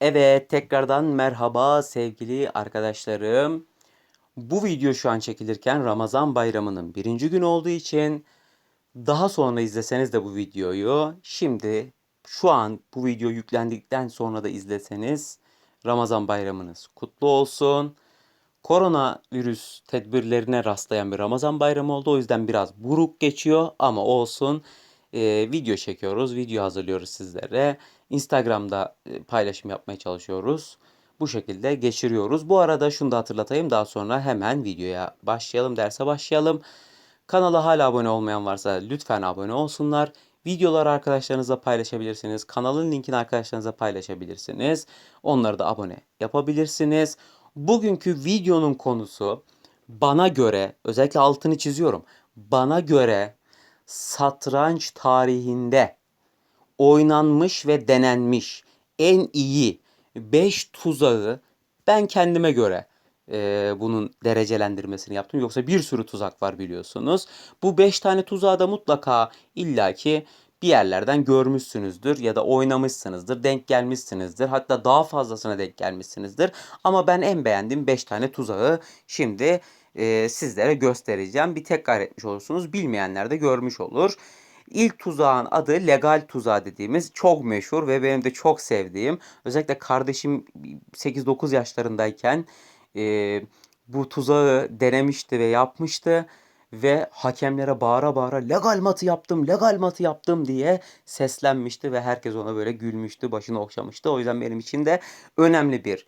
Evet, tekrardan merhaba sevgili arkadaşlarım. Bu video şu an çekilirken Ramazan bayramının birinci günü olduğu için daha sonra izleseniz de bu videoyu şimdi şu an bu video yüklendikten sonra da izleseniz Ramazan bayramınız kutlu olsun. Koronavirüs tedbirlerine rastlayan bir Ramazan bayramı oldu. O yüzden biraz buruk geçiyor ama olsun. Ee, video çekiyoruz, video hazırlıyoruz sizlere. Instagram'da e, paylaşım yapmaya çalışıyoruz. Bu şekilde geçiriyoruz. Bu arada şunu da hatırlatayım. Daha sonra hemen videoya başlayalım, derse başlayalım. Kanala hala abone olmayan varsa lütfen abone olsunlar. Videoları arkadaşlarınızla paylaşabilirsiniz. Kanalın linkini arkadaşlarınızla paylaşabilirsiniz. Onları da abone yapabilirsiniz. Bugünkü videonun konusu bana göre, özellikle altını çiziyorum. Bana göre satranç tarihinde oynanmış ve denenmiş en iyi 5 tuzağı ben kendime göre e, bunun derecelendirmesini yaptım. Yoksa bir sürü tuzak var biliyorsunuz. Bu 5 tane tuzağı da mutlaka illaki bir yerlerden görmüşsünüzdür ya da oynamışsınızdır, denk gelmişsinizdir. Hatta daha fazlasına denk gelmişsinizdir. Ama ben en beğendiğim 5 tane tuzağı şimdi e, sizlere göstereceğim. Bir tekrar etmiş olursunuz. Bilmeyenler de görmüş olur. İlk tuzağın adı legal tuzağı dediğimiz çok meşhur ve benim de çok sevdiğim. Özellikle kardeşim 8-9 yaşlarındayken e, bu tuzağı denemişti ve yapmıştı. Ve hakemlere bağıra bağıra legal matı yaptım, legal matı yaptım diye seslenmişti ve herkes ona böyle gülmüştü, başını okşamıştı. O yüzden benim için de önemli bir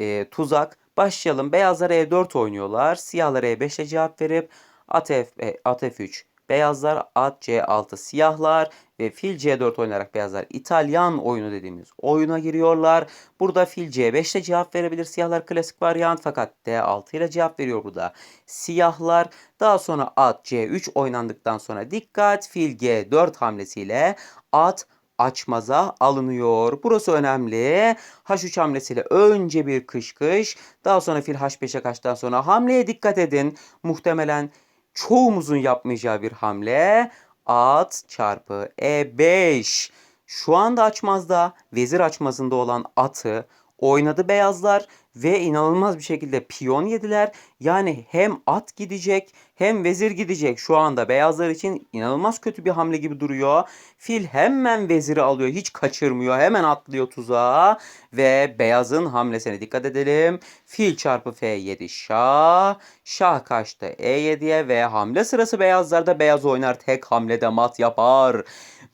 e, tuzak. Başlayalım. Beyazlar E4 oynuyorlar. Siyahlar E5'e cevap verip at, F, e, at F3 beyazlar, at C6 siyahlar ve fil C4 oynayarak beyazlar İtalyan oyunu dediğimiz oyuna giriyorlar. Burada fil C5 ile cevap verebilir siyahlar klasik varyant fakat D6 ile cevap veriyor burada siyahlar. Daha sonra at C3 oynandıktan sonra dikkat fil G4 hamlesiyle at açmaza alınıyor. Burası önemli. H3 hamlesiyle önce bir kış kış. Daha sonra fil H5'e kaçtan sonra hamleye dikkat edin. Muhtemelen çoğumuzun yapmayacağı bir hamle. At çarpı E5. Şu anda açmazda vezir açmazında olan atı oynadı beyazlar ve inanılmaz bir şekilde piyon yediler. Yani hem at gidecek hem vezir gidecek. Şu anda beyazlar için inanılmaz kötü bir hamle gibi duruyor. Fil hemen veziri alıyor. Hiç kaçırmıyor. Hemen atlıyor tuzağa. Ve beyazın hamlesine dikkat edelim. Fil çarpı F7 şah. Şah kaçtı E7'ye ve hamle sırası beyazlarda beyaz oynar. Tek hamlede mat yapar.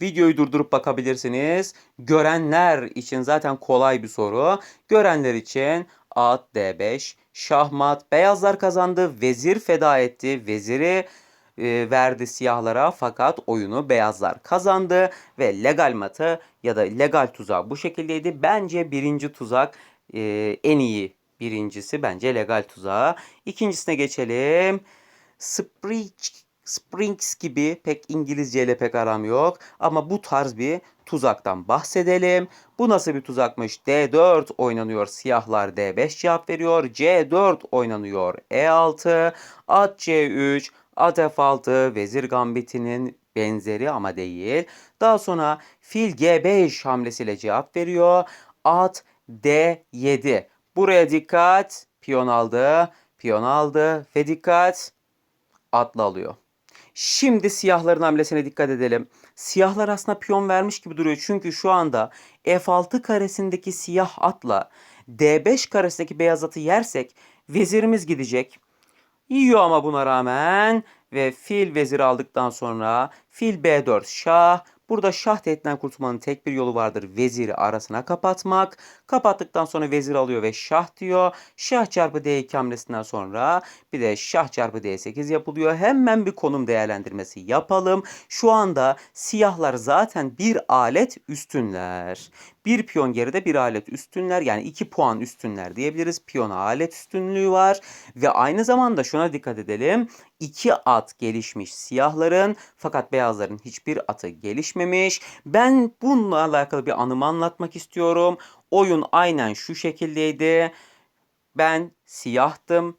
Videoyu durdurup bakabilirsiniz. Görenler için zaten kolay bir soru. Görenler için at D5, şahmat, beyazlar kazandı, vezir feda etti, veziri e, verdi siyahlara fakat oyunu beyazlar kazandı ve legal matı ya da legal tuzak bu şekildeydi. Bence birinci tuzak e, en iyi birincisi bence legal tuzağı. İkincisine geçelim. Sprich Springs gibi pek İngilizce ile pek aram yok. Ama bu tarz bir tuzaktan bahsedelim. Bu nasıl bir tuzakmış? D4 oynanıyor. Siyahlar D5 cevap veriyor. C4 oynanıyor. E6, at C3, at F6, vezir gambitinin benzeri ama değil. Daha sonra fil G5 hamlesiyle cevap veriyor. At D7. Buraya dikkat. Piyon aldı. Piyon aldı ve dikkat atla alıyor. Şimdi siyahların hamlesine dikkat edelim. Siyahlar aslında piyon vermiş gibi duruyor. Çünkü şu anda F6 karesindeki siyah atla D5 karesindeki beyaz atı yersek vezirimiz gidecek. Yiyor ama buna rağmen ve fil vezir aldıktan sonra fil B4 şah. Burada şah tehditten kurtulmanın tek bir yolu vardır. Veziri arasına kapatmak. Kapattıktan sonra vezir alıyor ve şah diyor. Şah çarpı D2 hamlesinden sonra bir de şah çarpı D8 yapılıyor. Hemen bir konum değerlendirmesi yapalım. Şu anda siyahlar zaten bir alet üstünler. Bir piyon geride bir alet üstünler. Yani iki puan üstünler diyebiliriz. Piyona alet üstünlüğü var. Ve aynı zamanda şuna dikkat edelim. İki at gelişmiş siyahların fakat beyazların hiçbir atı gelişmemiş. Ben bununla alakalı bir anımı anlatmak istiyorum. Oyun aynen şu şekildeydi. Ben siyahtım.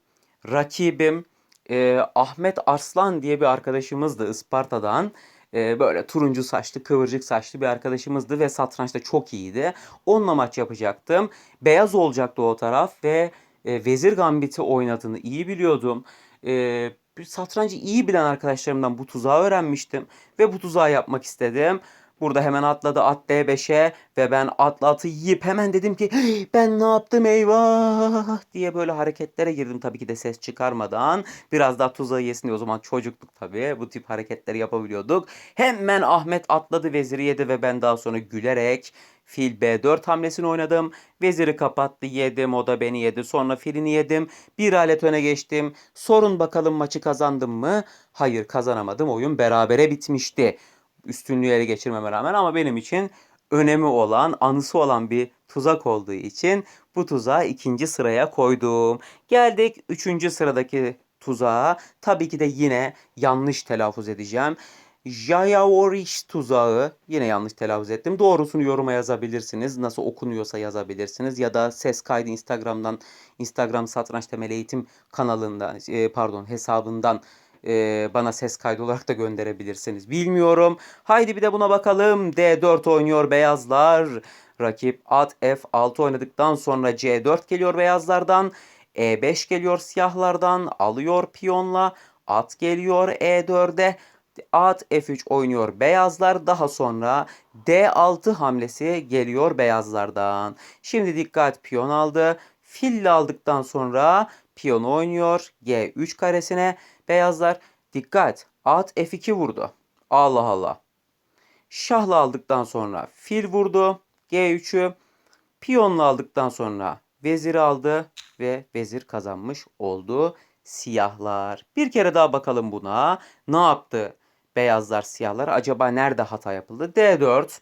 Rakibim e, Ahmet Arslan diye bir arkadaşımızdı Isparta'dan. Ee, böyle turuncu saçlı, kıvırcık saçlı bir arkadaşımızdı ve satrançta çok iyiydi. Onunla maç yapacaktım. Beyaz olacaktı o taraf ve e, Vezir Gambit'i oynadığını iyi biliyordum. E, satrancı iyi bilen arkadaşlarımdan bu tuzağı öğrenmiştim ve bu tuzağı yapmak istedim. Burada hemen atladı at D5'e ve ben atla atı yiyip hemen dedim ki "Hey, ben ne yaptım eyvah diye böyle hareketlere girdim tabii ki de ses çıkarmadan. Biraz daha tuzağı yesin diye o zaman çocuktuk tabii bu tip hareketleri yapabiliyorduk. Hemen Ahmet atladı veziri yedi ve ben daha sonra gülerek fil B4 hamlesini oynadım. Veziri kapattı yedim o da beni yedi sonra filini yedim. Bir alet öne geçtim. Sorun bakalım maçı kazandım mı? Hayır kazanamadım oyun berabere bitmişti üstünlüğü ele geçirmeme rağmen ama benim için önemi olan, anısı olan bir tuzak olduğu için bu tuzağı ikinci sıraya koydum. Geldik üçüncü sıradaki tuzağa. Tabii ki de yine yanlış telaffuz edeceğim. Jayavorish tuzağı yine yanlış telaffuz ettim. Doğrusunu yoruma yazabilirsiniz. Nasıl okunuyorsa yazabilirsiniz. Ya da ses kaydı Instagram'dan Instagram Satranç Temel Eğitim kanalında e, pardon hesabından e, bana ses kaydı olarak da gönderebilirsiniz. Bilmiyorum. Haydi bir de buna bakalım. D4 oynuyor beyazlar. Rakip at F6 oynadıktan sonra C4 geliyor beyazlardan. E5 geliyor siyahlardan. Alıyor piyonla. At geliyor E4'e. At F3 oynuyor beyazlar. Daha sonra D6 hamlesi geliyor beyazlardan. Şimdi dikkat piyon aldı. Fille aldıktan sonra piyon oynuyor. G3 karesine. Beyazlar dikkat. At F2 vurdu. Allah Allah. Şahla aldıktan sonra fil vurdu. G3'ü. Piyonla aldıktan sonra vezir aldı ve vezir kazanmış oldu siyahlar. Bir kere daha bakalım buna. Ne yaptı beyazlar siyahlar? Acaba nerede hata yapıldı? D4.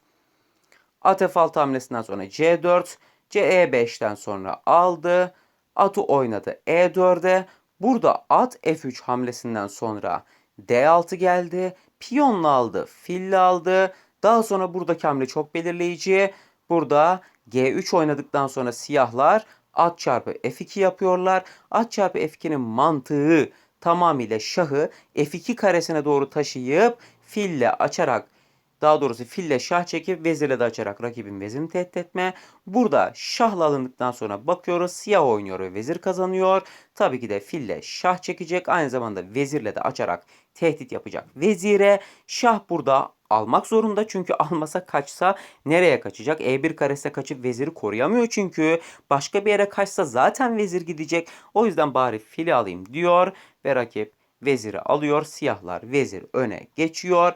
At F6 hamlesinden sonra C4. CE5'ten sonra aldı. Atı oynadı E4'e. Burada at F3 hamlesinden sonra D6 geldi. Piyonla aldı. Fille aldı. Daha sonra buradaki hamle çok belirleyici. Burada G3 oynadıkdan sonra siyahlar at çarpı F2 yapıyorlar. At çarpı F2'nin mantığı tamamıyla şahı F2 karesine doğru taşıyıp fille açarak daha doğrusu fille şah çekip vezirle de açarak rakibin vezirini tehdit etme. Burada şahla alındıktan sonra bakıyoruz siyah oynuyor ve vezir kazanıyor. Tabii ki de fille şah çekecek. Aynı zamanda vezirle de açarak tehdit yapacak vezire. Şah burada almak zorunda çünkü almasa kaçsa nereye kaçacak? E1 karesine kaçıp veziri koruyamıyor çünkü. Başka bir yere kaçsa zaten vezir gidecek. O yüzden bari fili alayım diyor ve rakip veziri alıyor. Siyahlar vezir öne geçiyor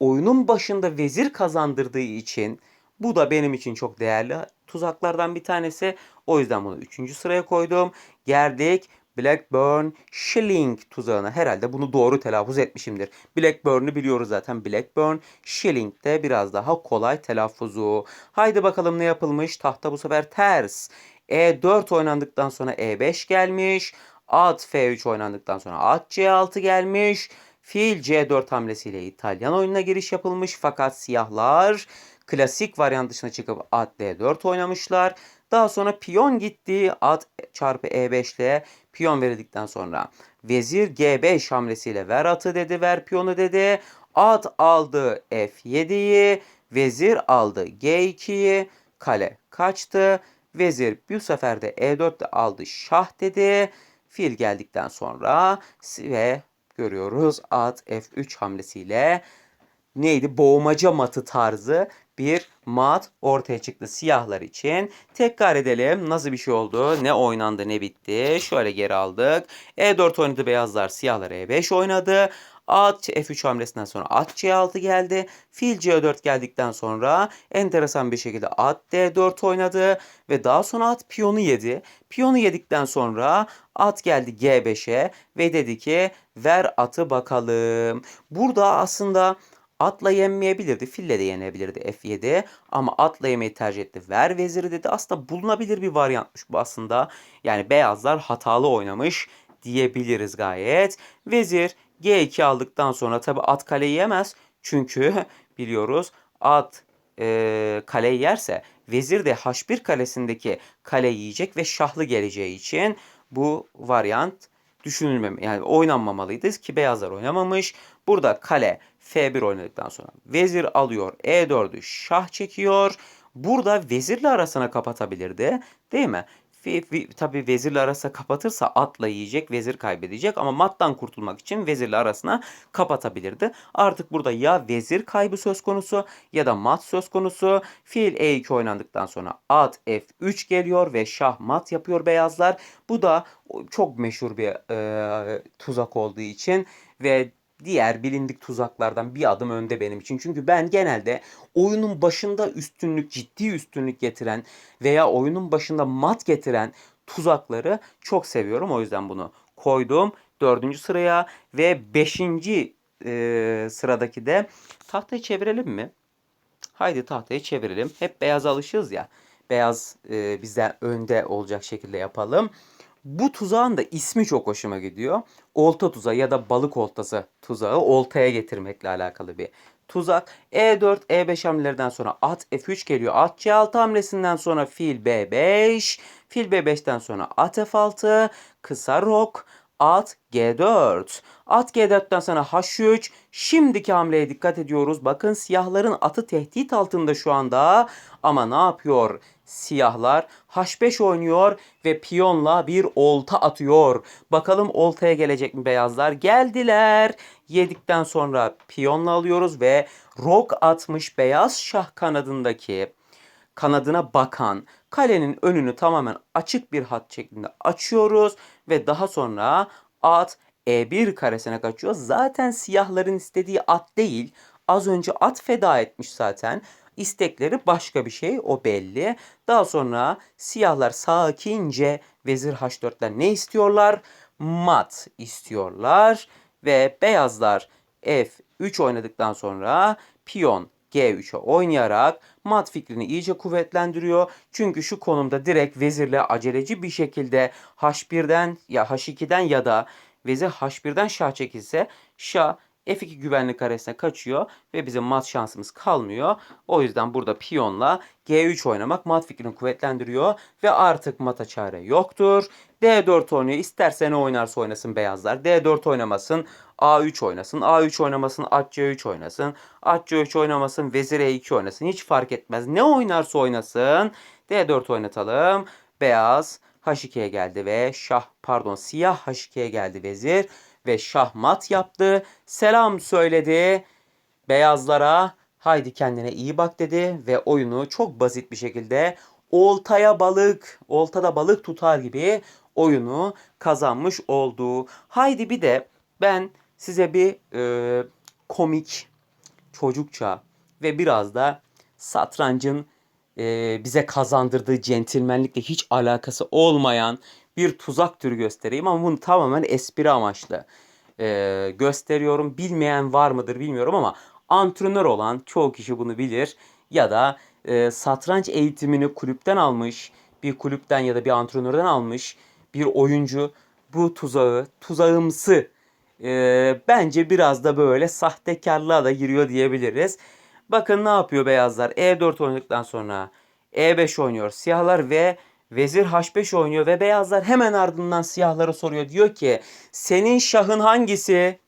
oyunun başında vezir kazandırdığı için bu da benim için çok değerli tuzaklardan bir tanesi. O yüzden bunu 3. sıraya koydum. Geldik Blackburn Shilling tuzağına. Herhalde bunu doğru telaffuz etmişimdir. Blackburn'u biliyoruz zaten. Blackburn Shilling de biraz daha kolay telaffuzu. Haydi bakalım ne yapılmış. Tahta bu sefer ters. E4 oynandıktan sonra E5 gelmiş. At F3 oynandıktan sonra at C6 gelmiş. Fil C4 hamlesiyle İtalyan oyununa giriş yapılmış fakat siyahlar klasik varyant dışına çıkıp at D4 oynamışlar. Daha sonra piyon gitti. At çarpı E5 ile piyon verildikten sonra vezir G5 hamlesiyle ver atı dedi, ver piyonu dedi. At aldı F7'yi, vezir aldı G2'yi, kale kaçtı. Vezir bu sefer de E4 de aldı şah dedi. Fil geldikten sonra ve görüyoruz. At F3 hamlesiyle neydi? Boğmaca matı tarzı bir mat ortaya çıktı siyahlar için. Tekrar edelim. Nasıl bir şey oldu? Ne oynandı ne bitti? Şöyle geri aldık. E4 oynadı beyazlar. Siyahlar E5 oynadı. At F3 hamlesinden sonra at C6 geldi. Fil C4 geldikten sonra enteresan bir şekilde at D4 oynadı. Ve daha sonra at piyonu yedi. Piyonu yedikten sonra at geldi G5'e ve dedi ki ver atı bakalım. Burada aslında Atla yenmeyebilirdi. Fille de yenebilirdi F7 ama atla yemeyi tercih etti. Ver veziri dedi. Aslında bulunabilir bir varyantmış bu aslında. Yani beyazlar hatalı oynamış diyebiliriz gayet. Vezir G2 aldıktan sonra tabi at kaleyi yemez. Çünkü biliyoruz at e, kaleyi yerse vezir de H1 kalesindeki kale yiyecek ve şahlı geleceği için bu varyant düşünülmem yani oynanmamalıydı ki beyazlar oynamamış. Burada kale F1 oynadıktan sonra vezir alıyor. E4'ü şah çekiyor. Burada vezirle arasına kapatabilirdi. Değil mi? Tabii vezirle arasına kapatırsa atla yiyecek, vezir kaybedecek ama mattan kurtulmak için vezirle arasına kapatabilirdi. Artık burada ya vezir kaybı söz konusu ya da mat söz konusu. Fil E2 oynandıktan sonra at F3 geliyor ve şah mat yapıyor beyazlar. Bu da çok meşhur bir e, tuzak olduğu için ve diğer bilindik tuzaklardan bir adım önde benim için. Çünkü ben genelde oyunun başında üstünlük, ciddi üstünlük getiren veya oyunun başında mat getiren tuzakları çok seviyorum. O yüzden bunu koydum dördüncü sıraya ve beşinci e, sıradaki de tahtayı çevirelim mi? Haydi tahtayı çevirelim. Hep beyaz alışığız ya. Beyaz e, bizden önde olacak şekilde yapalım. Bu tuzağın da ismi çok hoşuma gidiyor. Olta tuzağı ya da balık oltası tuzağı oltaya getirmekle alakalı bir tuzak. E4, E5 hamlelerden sonra at F3 geliyor. At C6 hamlesinden sonra fil B5. Fil B5'ten sonra at F6. Kısa rok. At G4. At G4'ten sonra H3. Şimdiki hamleye dikkat ediyoruz. Bakın siyahların atı tehdit altında şu anda. Ama ne yapıyor? Siyahlar H5 oynuyor ve piyonla bir olta atıyor. Bakalım oltaya gelecek mi beyazlar? Geldiler. Yedikten sonra piyonla alıyoruz ve rok atmış beyaz şah kanadındaki kanadına bakan kalenin önünü tamamen açık bir hat şeklinde açıyoruz ve daha sonra at E1 karesine kaçıyor. Zaten siyahların istediği at değil. Az önce at feda etmiş zaten. İstekleri başka bir şey o belli. Daha sonra siyahlar sakince vezir H4'ten ne istiyorlar? Mat istiyorlar ve beyazlar F3 oynadıktan sonra piyon G3'e oynayarak mat fikrini iyice kuvvetlendiriyor. Çünkü şu konumda direkt vezirle aceleci bir şekilde H1'den ya H2'den ya da vezir H1'den şah çekilse şah F2 güvenlik karesine kaçıyor ve bizim mat şansımız kalmıyor. O yüzden burada piyonla G3 oynamak mat fikrini kuvvetlendiriyor ve artık mata çare yoktur. D4 oynuyor. İsterse ne oynarsa oynasın beyazlar. D4 oynamasın. A3 oynasın. A3 oynamasın. At C3 oynasın. At C3 oynamasın. Vezir E2 oynasın. Hiç fark etmez. Ne oynarsa oynasın. D4 oynatalım. Beyaz H2'ye geldi ve şah pardon siyah H2'ye geldi vezir ve şahmat yaptı. Selam söyledi beyazlara. Haydi kendine iyi bak dedi ve oyunu çok basit bir şekilde oltaya balık, oltada balık tutar gibi oyunu kazanmış oldu. Haydi bir de ben size bir e, komik, çocukça ve biraz da satrancın e, bize kazandırdığı centilmenlikle hiç alakası olmayan bir tuzak türü göstereyim ama bunu tamamen espri amaçlı e, gösteriyorum. Bilmeyen var mıdır bilmiyorum ama antrenör olan çoğu kişi bunu bilir ya da e, satranç eğitimini kulüpten almış, bir kulüpten ya da bir antrenörden almış bir oyuncu bu tuzağı, tuzağımsı e, bence biraz da böyle sahtekarlığa da giriyor diyebiliriz. Bakın ne yapıyor beyazlar? E4 oynadıktan sonra E5 oynuyor siyahlar ve Vezir H5 oynuyor ve beyazlar hemen ardından siyahlara soruyor. Diyor ki senin şahın hangisi?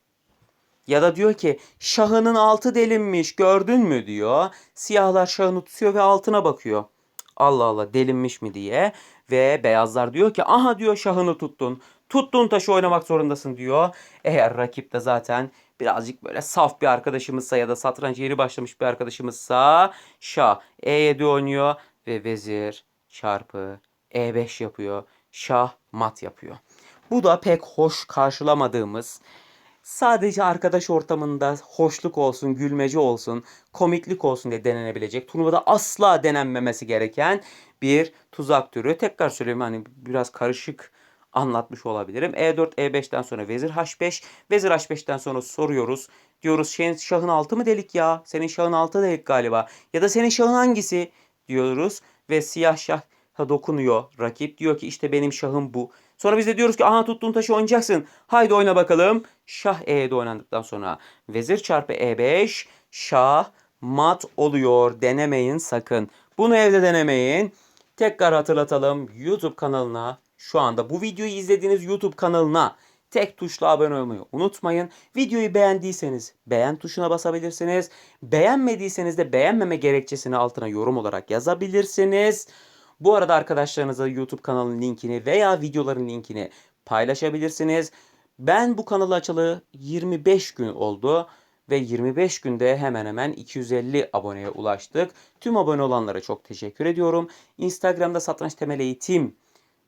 Ya da diyor ki şahının altı delinmiş gördün mü diyor. Siyahlar şahını tutuyor ve altına bakıyor. Allah Allah delinmiş mi diye. Ve beyazlar diyor ki aha diyor şahını tuttun. Tuttuğun taşı oynamak zorundasın diyor. Eğer rakip de zaten birazcık böyle saf bir arkadaşımızsa ya da satranç yeni başlamış bir arkadaşımızsa şah E7 oynuyor ve vezir çarpı E5 yapıyor. Şah mat yapıyor. Bu da pek hoş karşılamadığımız sadece arkadaş ortamında hoşluk olsun, gülmece olsun, komiklik olsun diye denenebilecek, turnuvada asla denenmemesi gereken bir tuzak türü. Tekrar söyleyeyim hani biraz karışık anlatmış olabilirim. E4, E5'ten sonra vezir H5. Vezir H5'ten sonra soruyoruz. Diyoruz senin şahın altı mı delik ya? Senin şahın altı delik galiba. Ya da senin şahın hangisi? Diyoruz. Ve siyah şah dokunuyor rakip. Diyor ki işte benim şahım bu. Sonra biz de diyoruz ki aha tuttuğun taşı oynayacaksın. Haydi oyna bakalım. Şah E7 oynandıktan sonra vezir çarpı E5 şah mat oluyor. Denemeyin sakın. Bunu evde denemeyin. Tekrar hatırlatalım. YouTube kanalına şu anda bu videoyu izlediğiniz YouTube kanalına tek tuşla abone olmayı unutmayın. Videoyu beğendiyseniz beğen tuşuna basabilirsiniz. Beğenmediyseniz de beğenmeme gerekçesini altına yorum olarak yazabilirsiniz. Bu arada arkadaşlarınıza YouTube kanalının linkini veya videoların linkini paylaşabilirsiniz. Ben bu kanalı açalı 25 gün oldu ve 25 günde hemen hemen 250 aboneye ulaştık. Tüm abone olanlara çok teşekkür ediyorum. Instagram'da Satranç Temel Eğitim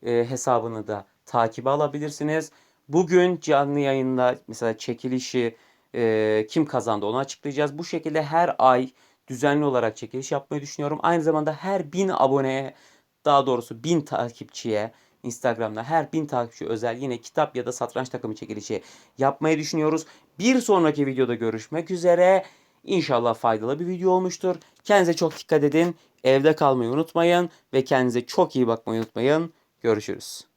e, hesabını da takibe alabilirsiniz. Bugün canlı yayında mesela çekilişi e, kim kazandı onu açıklayacağız. Bu şekilde her ay düzenli olarak çekiliş yapmayı düşünüyorum. Aynı zamanda her 1000 aboneye daha doğrusu 1000 takipçiye Instagram'da her 1000 takipçi özel yine kitap ya da satranç takımı çekilişi yapmayı düşünüyoruz. Bir sonraki videoda görüşmek üzere. İnşallah faydalı bir video olmuştur. Kendinize çok dikkat edin. Evde kalmayı unutmayın ve kendinize çok iyi bakmayı unutmayın. Görüşürüz.